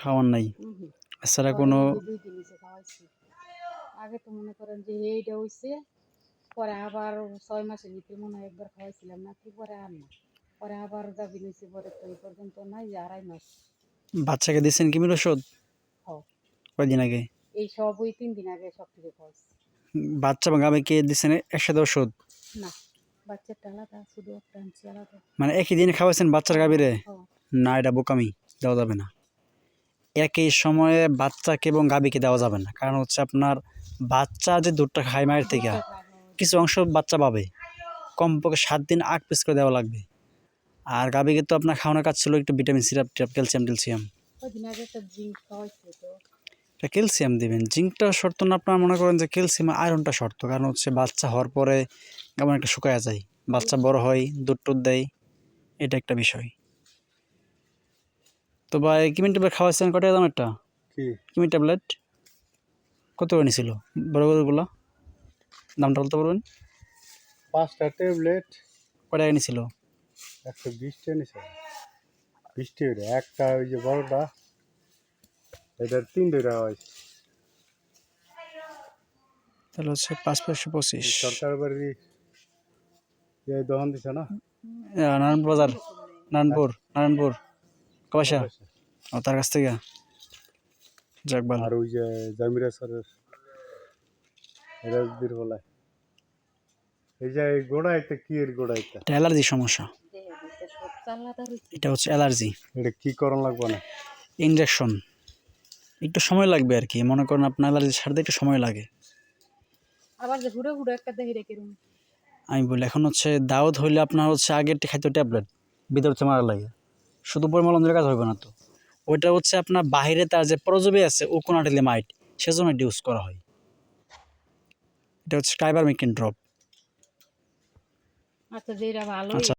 খাওয়ার নাই। এছাড়া কোনো আগে তো মনে করেন যে এইটা হইছে পরে আবার ছয় মাসের ভিতরে মনে হয় একবার খাওয়াইছিলাম না কি পরে আর না। পরে আবার গাভিন হয়েছে পরে তো এই পর্যন্ত নাই যে আড়াই মাস। বাচ্চাকে দিয়েছেন কিমির ওষুধ কয়দিন আগে? এই সব ওই তিন দিন আগে সব থেকে খাওয়াইছি। বাচ্চা এবং গাবিকে দিয়েছেন একসাথে ওষুধ না বাচ্চাটা আলাদা শুধু একটা আলাদা। মানে একই দিনে খাওয়াইছেন বাচ্চার গাবিরে। না এটা বোকামি দেওয়া যাবে না। একই সময়ে বাচ্চাকে এবং গাবিকে দেওয়া যাবে না। কারণ হচ্ছে আপনার বাচ্চা যে দুধটা খায় মায়ের থেকে কিছু অংশ বাচ্চা পাবে। কমপক্ষে সাত দিন আট পিস করে দেওয়া লাগবে। আর গাবিকে তো আপনার খাওয়ানোর কাজ ছিল একটু ভিটামিন সিরাপ টিরাপ ক্যালসিয়াম তো। এটা ক্যালসিয়াম দেবেন। জিঙ্কটা শর্ত না আপনার মনে করেন যে ক্যালসিয়াম আয়রনটা শর্ত। কারণ হচ্ছে বাচ্চা হওয়ার পরে কেমন একটা শুকায়া যায়। বাচ্চা বড় হয় দুধ টুধ দেয়। এটা একটা বিষয়। তো ভাই কিমিন ট্যাবলেট খাওয়াইছেন কটা দাম একটা? কি? কিমিন ট্যাবলেট? কত করে নিছিল? বড় বড়গুলো দামটা বলতে পারবেন? পাঁচটা ট্যাবলেট। কটা টাকা নিছিল একশো বিশটা নিছে বিশটি একটা ওই যে বড়টা এটার তিনটে টাকা হয়েছে। তাহলে হচ্ছে পাঁচ পাঁচশো পঁচিশ। সরকার বাড়ি দোকান দিছে না? নারায়ণপুর বাজার নারায়ণপুর নারায়ণপুর। কবাসা? ও তার কাছ থেকে? যাক ভালো। আর ওই যে জামিরা সরের রাজবীর বলায় এই যে গোড়াইতে কি এর গোড়াইতে? এটা অ্যালার্জি সমস্যা। এটা হচ্ছে অ্যালার্জি। এটা কি করণ লাগবে না? ইনজেকশন। একটু সময় লাগবে আর কি। মনে করেন আপনার অ্যালার্জি ছাড়তে একটু সময় লাগে। আবার যে ঘুরে ঘুরে একটা দেহি রেখে আমি বলি এখন হচ্ছে দাউদ হইলে আপনার হচ্ছে আগে আগের খাইতো ট্যাবলেট ভিতর হচ্ছে মারা লাগে। শুধু পরিমল অন্ধের কাজ হবে না তো। ওইটা হচ্ছে আপনার বাহিরে তার যে প্রজবে আছে ও কোনাটিলে মাইট সেজন্য এটা ইউজ করা হয়। এটা হচ্ছে কাইবার মেকিন ড্রপ আচ্ছা।